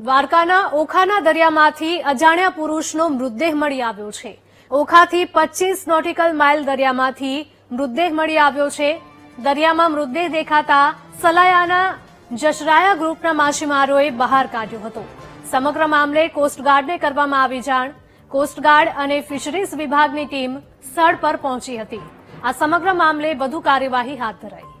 દ્વારકાના ઓખાના દરિયામાંથી અજાણ્યા પુરુષનો મૃતદેહ મળી આવ્યો છે. ઓખાથી પચીસ નોટિકલ માઇલ દરિયામાંથી મૃતદેહ મળી આવ્યો છે. દરિયામાં મૃતદેહ દેખાતા સલાયાના જશરાયા ગ્રુપના માછીમારોએ બહાર કાઢ્યો હતો. સમગ્ર મામલે કોસ્ટગાર્ડને કરવામાં આવી જાણ. કોસ્ટગાર્ડ અને ફિશરીઝ વિભાગની ટીમ સ્થળ પર પહોંચી હતી. આ સમગ્ર મામલે વધુ કાર્યવાહી હાથ ધરાઈ.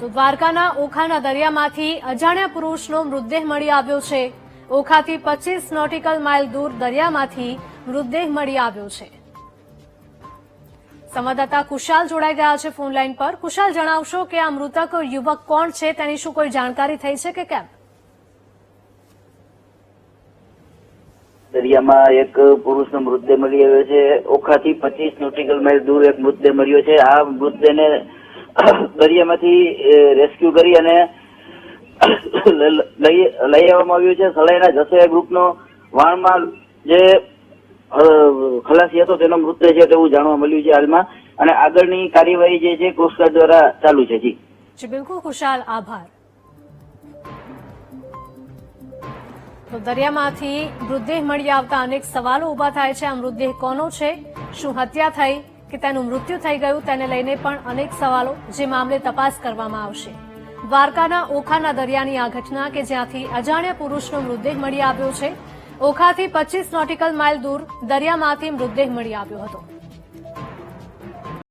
દ્વારકાના ઓખાના દરિયામાંથી અજાણ્યા પુરુષનો મૃતદેહ મળી આવ્યો છે. ઓખાથી પચીસ નોટિકલ માઇલ દૂર દરિયામાંથી મૃતદેહ મળી આવ્યો છે. સંવાદદાતા કુશાલ જોડાઈ ગયા છે ફોનલાઈન પર. કુશાલ, જણાવશો કે આ મૃતક યુવક કોણ છે તેની શું કોઈ જાણકારી થઈ છે કે કેમ? દરિયામાં એક પુરુષનો મૃતદેહ મળી આવ્યો છે. ઓખાથી પચીસ નોટિકલ માઇલ દૂર એક મૃતદેહ મળ્યો છે. આ મૃતદેહને દરિયામાંથી રેસ્ક્યુ કરી અને લઈ આવવામાં આવ્યું છે. સલાઈના જસોયા ગ્રુપનો વાણમાં જે ખલાસી હતો તેનો મૃતદેહ છે તેવું જાણવા મળ્યું છે હાલમાં. અને આગળની કાર્યવાહી જે છે કોસ્ટગાર્ડ દ્વારા ચાલુ છે. જી. બિલકુલ ખુશાલ. આભાર. તો દરિયામાંથી મૃતદેહ મળી આવતા અનેક સવાલો ઊભા થાય છે. આ મૃતદેહ કોનો છે? શું હત્યા થઈ? કે તેનું મૃત્યુ થઈ ગયું તેને લઈને પણ અનેક સવાલો જે મામલે તપાસ કરવામાં આવશે. દ્વારકાના ઓખાના દરિયાની આ ઘટના કે જ્યાંથી અજાણ્યા પુરુષનો મૃતદેહ મળી આવ્યો છે, ઓખાથી પચીસ નોટિકલ માઇલ દૂર દરિયામાંથી મૃતદેહ મળી આવ્યો હતો.